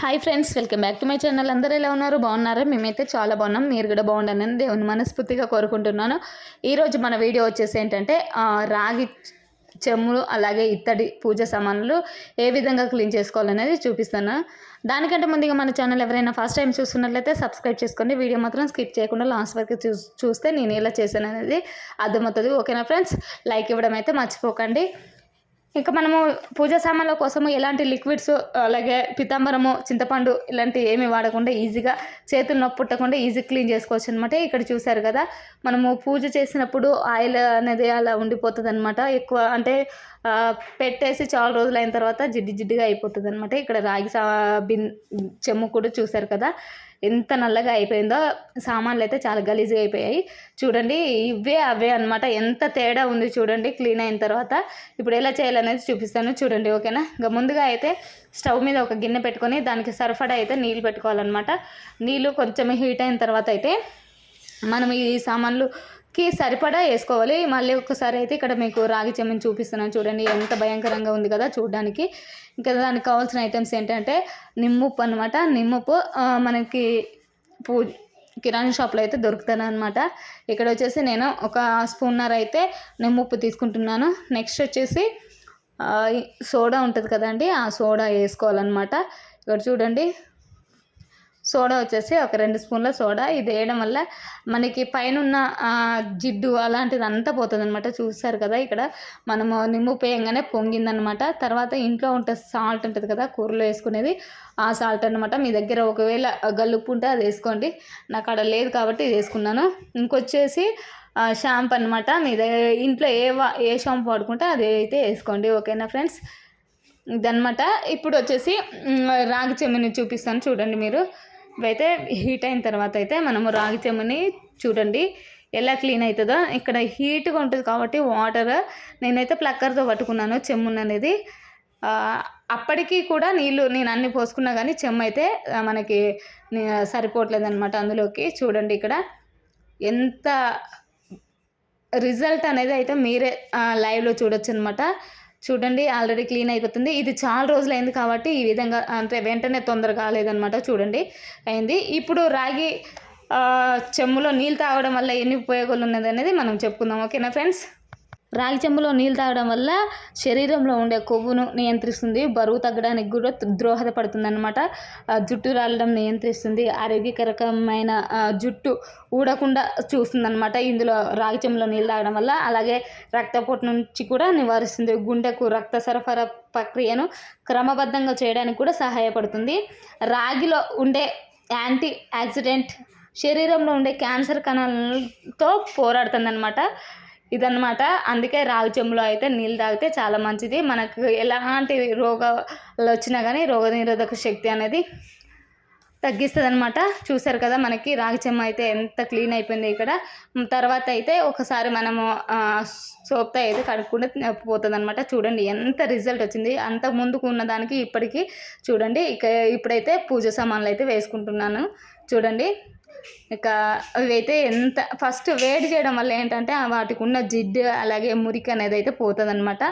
Hi friends welcome back to my channel అందరూ ఎలా ఉన్నారు? బాగున్నారా? మేమైతే చాలా బాగున్నాం. మీరు కూడా బాగుండాలని దేవుని మనస్ఫూర్తిగా కోరుకుంటున్నాను. ఈరోజు మన వీడియో వచ్చేసి ఏంటంటే రాగి చెమ్ములు అలాగే ఇత్తడి పూజ సామాన్లు ఏ విధంగా క్లీన్ చేసుకోవాలనేది చూపిస్తాను. దానికంటే ముందుగా మన ఛానల్ ఎవరైనా ఫస్ట్ టైం చూస్తున్నట్లయితే సబ్స్క్రైబ్ చేసుకోండి. వీడియో మాత్రం స్కిప్ చేయకుండా లాస్ట్ వరకు చూ చూస్తే నేను ఎలా చేశాను అనేది అర్థమవుతుంది ఓకేనా ఫ్రెండ్స్ లైక్ ఇవ్వడం అయితే మర్చిపోకండి. ఇంకా మనము పూజా సామాన్ల కోసము ఎలాంటి లిక్విడ్స్ అలాగే పితాంబరము చింతపండు ఇలాంటి ఏమి వాడకుండా ఈజీగా చేతులు నొప్పి పుట్టకుండా ఈజీ క్లీన్ చేసుకోవచ్చు అనమాట ఇక్కడ చూసారు కదా మనము పూజ చేసినప్పుడు ఆయిల్ అనేది అలా ఉండిపోతుంది అనమాట ఎక్కువ అంటే పెట్టేసి చాలా రోజులు అయిన తర్వాత జిడ్డు జిడ్డుగా అయిపోతుంది అనమాట ఇక్కడ రాగి సా బిన్ చెమ్ము కూడా చూసారు కదా. ఎంత నల్లగా అయిపోయిందో సామాన్లు అయితే చాలా గలీజ్గా అయిపోయాయి. చూడండి ఇవే అవే అనమాట ఎంత తేడా ఉంది చూడండి క్లీన్ అయిన తర్వాత. ఇప్పుడు ఎలా చేయాలనేది చూపిస్తాను చూడండి ఓకేనా? ఇంకా ముందుగా అయితే స్టవ్ మీద ఒక గిన్నె పెట్టుకొని దానికి సరిపడా అయితే నీళ్ళు పెట్టుకోవాలన్నమాట. నీళ్ళు కొంచెం హీట్ అయిన తర్వాత అయితే మనం ఈ సామాన్లు కి సరిపడా వేసుకోవాలి. మళ్ళీ ఒకసారి అయితే ఇక్కడ మీకు రాగి చెమ్మని చూపిస్తున్నాను. చూడండి ఎంత భయంకరంగా ఉంది కదా చూడడానికి. ఇంకా దానికి కావాల్సిన ఐటమ్స్ ఏంటంటే నిమ్మప్పు అనమాట నిమ్మప్పు మనకి పూ కిరాణా షాప్లో అయితే దొరుకుతాను అనమాట ఇక్కడ వచ్చేసి నేను ఒక స్పూన్నర్ అయితే నిమ్మప్పు తీసుకుంటున్నాను. నెక్స్ట్ వచ్చేసి సోడా ఉంటుంది కదండి ఆ సోడా వేసుకోవాలన్నమాట. ఇక్కడ చూడండి సోడా వచ్చేసి ఒక రెండు స్పూన్ల సోడా. ఇది వేయడం వల్ల మనకి పైన జిడ్డు అలాంటిది అంతా పోతుంది అనమాట చూస్తారు కదా ఇక్కడ మనము నిమ్ము పేయంగానే పొంగిందనమాట తర్వాత ఇంట్లో ఉంటే సాల్ట్ ఉంటుంది కదా కూరలో వేసుకునేది ఆ సాల్ట్ అనమాట మీ దగ్గర ఒకవేళ గల్లుప్పు ఉంటే అది వేసుకోండి. నాకు అక్కడ లేదు కాబట్టి ఇది వేసుకున్నాను. ఇంకొచ్చేసి షాంపూ అనమాట మీ దగ్గర ఇంట్లో ఏ వా ఏ షాంపూ వాడుకుంటే అది అయితే వేసుకోండి. ఓకేనా ఫ్రెండ్స్? ఇదనమాట ఇప్పుడు వచ్చేసి రాగి చెమ్మని చూపిస్తాను చూడండి మీరు. ఇవైతే హీట్ అయిన తర్వాత అయితే మనము రాగి చెమ్మని చూడండి ఎలా క్లీన్ అవుతుందో ఇక్కడ హీట్గా ఉంటుంది కాబట్టి వాటర్ నేనైతే ప్లక్కర్తో పట్టుకున్నాను చెమ్మున్ అనేది. అప్పటికీ అప్పటికి కూడా నీళ్ళు నేను అన్ని పోసుకున్నా కానీ చెమ్మ అయితే మనకి సరిపోవట్లేదు అనమాట అందులోకి. చూడండి ఇక్కడ ఎంత రిజల్ట్ అనేది అయితే మీరే లైవ్లో చూడొచ్చు అనమాట చూడండి ఆల్రెడీ క్లీన్ అయిపోతుంది. ఇది చాలా రోజులు అయింది కాబట్టి ఈ విధంగా అంటే వెంటనే తొందర కాలేదనమాట చూడండి. అయింది. ఇప్పుడు రాగి చెమ్ములో నీళ్ళు తాగడం వల్ల ఎన్ని ఉపయోగాలు ఉన్నది అనేది మనం చెప్పుకుందాం. ఓకేనా ఫ్రెండ్స్? రాగి చెంబులో నీళ్ళు తాగడం వల్ల శరీరంలో ఉండే కొవ్వును నియంత్రిస్తుంది. బరువు తగ్గడానికి కూడా దోహదపడుతుంది అనమాట జుట్టు రాలడం నియంత్రిస్తుంది. ఆరోగ్యకరమైన జుట్టు ఊడకుండా చూస్తుందన్నమాట. ఇందులో రాగి చెంబులో నీళ్ళు తాగడం వల్ల. అలాగే రక్తపోటు నుంచి కూడా నివారిస్తుంది. గుండెకు రక్త సరఫరా ప్రక్రియను క్రమబద్ధంగా చేయడానికి కూడా సహాయపడుతుంది. రాగిలో ఉండే యాంటీ యాక్సిడెంట్ శరీరంలో ఉండే క్యాన్సర్ కణాలతో పోరాడుతుంది ఇదన్నమాట. అందుకే రాగి చెంబులో అయితే నీళ్ళు తాగితే చాలా మంచిది. మనకు ఎలాంటి రోగాలు వచ్చినా కానీ రోగనిరోధక శక్తి అనేది తగ్గిస్తుంది అనమాట చూసారు కదా మనకి రాగి చెమ్మ అయితే ఎంత క్లీన్ అయిపోయింది ఇక్కడ. తర్వాత అయితే ఒకసారి మనము సోప్తో అయితే కడుక్కుంటే పోతుంది అనమాట చూడండి ఎంత రిజల్ట్ వచ్చింది. అంత ముందుకు ఉన్న దానికి ఇప్పటికీ చూడండి. ఇక ఇప్పుడైతే పూజ సామాన్లు అయితే వేసుకుంటున్నాను. చూడండి. ఇక ఇవైతే ఎంత ఫస్ట్ వేడి చేయడం వల్ల ఏంటంటే వాటికి ఉన్న జిడ్డు అలాగే మురికి అనేది అయితే పోతుంది అనమాట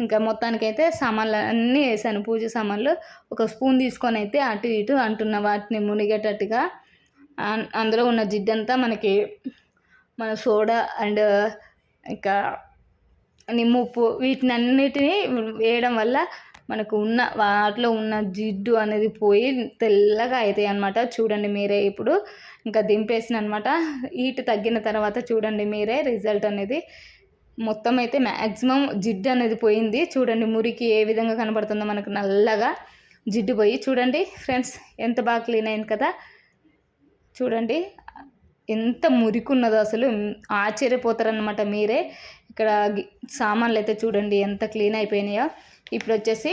ఇంకా మొత్తానికి అయితే సామాన్లు అన్నీ వేసాను. పూజ సామాన్లు ఒక స్పూన్ తీసుకొని అయితే అటు ఇటు అంటున్న వాటిని మునిగేటట్టుగా అన్- అందులో ఉన్న జిడ్డంతా మనకి మన సోడా అండ్ ఇంకా నిమ్ముప్పు వీటిని అన్నిటినీ వేయడం వల్ల మనకు ఉన్న వాటిలో ఉన్న జిడ్డు అనేది పోయి తెల్లగా అవుతాయి అన్నమాట. చూడండి మీరే ఇప్పుడు ఇంకా దింపేసిన అనమాట హీట్ తగ్గిన తర్వాత చూడండి మీరే రిజల్ట్ అనేది. మొత్తం అయితే మ్యాక్సిమం జిడ్డు అనేది పోయింది. చూడండి మురికి ఏ విధంగా కనబడుతుందో మనకు నల్లగా జిడ్డు పోయి. చూడండి ఫ్రెండ్స్ ఎంత బాగా క్లీన్ అయింది కదా. చూడండి ఎంత మురికి ఉన్నదో అసలు. ఆశ్చర్యపోతారనమాట మీరే. ఇక్కడ సామాన్లు అయితే చూడండి ఎంత క్లీన్ అయిపోయినాయో. ఇప్పుడు వచ్చేసి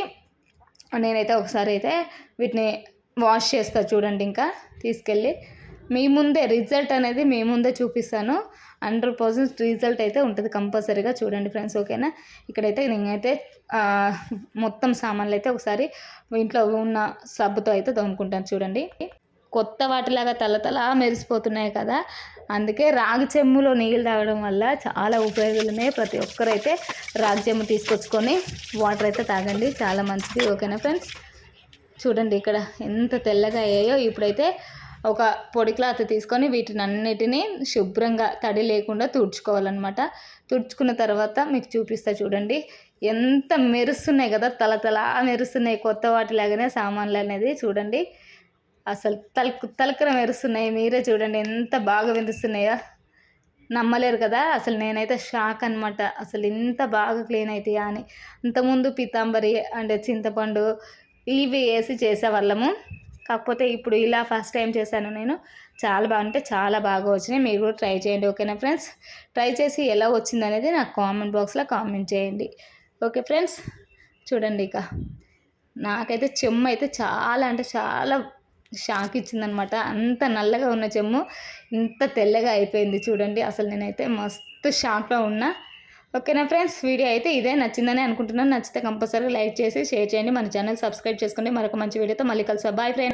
నేనైతే ఒకసారి అయితే వీటిని వాష్ చేస్తా చూడండి ఇంకా తీసుకెళ్ళి. మీ ముందే రిజల్ట్ అనేది మీ ముందే చూపిస్తాను. హండ్రెడ్ పర్సెంట్ రిజల్ట్ అయితే ఉంటుంది కంపల్సరీగా చూడండి ఫ్రెండ్స్ ఓకేనా? ఇక్కడైతే నేనైతే మొత్తం సామాన్లు అయితే ఒకసారి ఇంట్లో ఉన్న సబ్బుతో అయితే తోముకుంటాను చూడండి. కొత్త వాటిలాగా తలతలా మెరిసిపోతున్నాయి కదా. అందుకే రాగి చెమ్ములో నీళ్ళు తాగడం వల్ల చాలా ఉపయోగాలు ఉన్నాయి ప్రతి ఒక్కరైతే రాగి చెమ్ము తీసుకొచ్చుకొని వాటర్ అయితే తాగండి. చాలా మంచిది. ఓకేనా ఫ్రెండ్స్? చూడండి ఇక్కడ ఎంత తెల్లగా అయ్యాయో. ఇప్పుడైతే ఒక పొడి క్లాత్ తీసుకొని వీటిని అన్నిటినీ శుభ్రంగా తడి లేకుండా తుడుచుకోవాలన్నమాట. తుడుచుకున్న తర్వాత మీకు చూపిస్తా చూడండి. ఎంత మెరుస్తున్నాయి కదా. తల తల మెరుస్తున్నాయి కొత్త వాటిలాగానే సామాన్లు అనేది చూడండి. అసలు తలకు తలకర మెరుస్తున్నాయి. మీరే చూడండి ఎంత బాగా మెరుస్తున్నాయో. నమ్మలేరు కదా. అసలు నేనైతే షాక్ అనమాట అసలు ఇంత బాగా క్లీన్ అవుతాయా అని. అంతకుముందు పీతాంబరి అండ్ చింతపండు ఇవి వేసి చేసేవాళ్ళము. కాకపోతే ఇప్పుడు ఇలా ఫస్ట్ టైం చేశాను నేను. చాలా బాగా అంటే చాలా బాగా వచ్చినాయి. మీరు కూడా ట్రై చేయండి. ఓకేనా ఫ్రెండ్స్? ట్రై చేసి ఎలా వచ్చింది అనేది నాకు కామెంట్ బాక్స్లో కామెంట్ చేయండి. Okay friends? చూడండి ఇక. నాకైతే చెమ్ము అయితే చాలా అంటే చాలా షాక్ ఇచ్చిందనమాట. అంత నల్లగా ఉన్న చెమ్ము ఇంత తెల్లగా అయిపోయింది చూడండి. అసలు నేనైతే మస్తు షాక్లో ఉన్నా. ఓకేనా ఫ్రెండ్స్? వీడియో అయితే ఇదే నచ్చిందని అనుకుంటున్నాను. నచ్చితే కంపల్సరీ లైక్ చేసి షేర్ చేయండి. మన ఛానల్ సబ్స్క్రైబ్ చేసుకోండి. మరొక మంచి వీడియోతో మళ్ళీ కలిసి బాయ్ ఫ్రెండ్స్!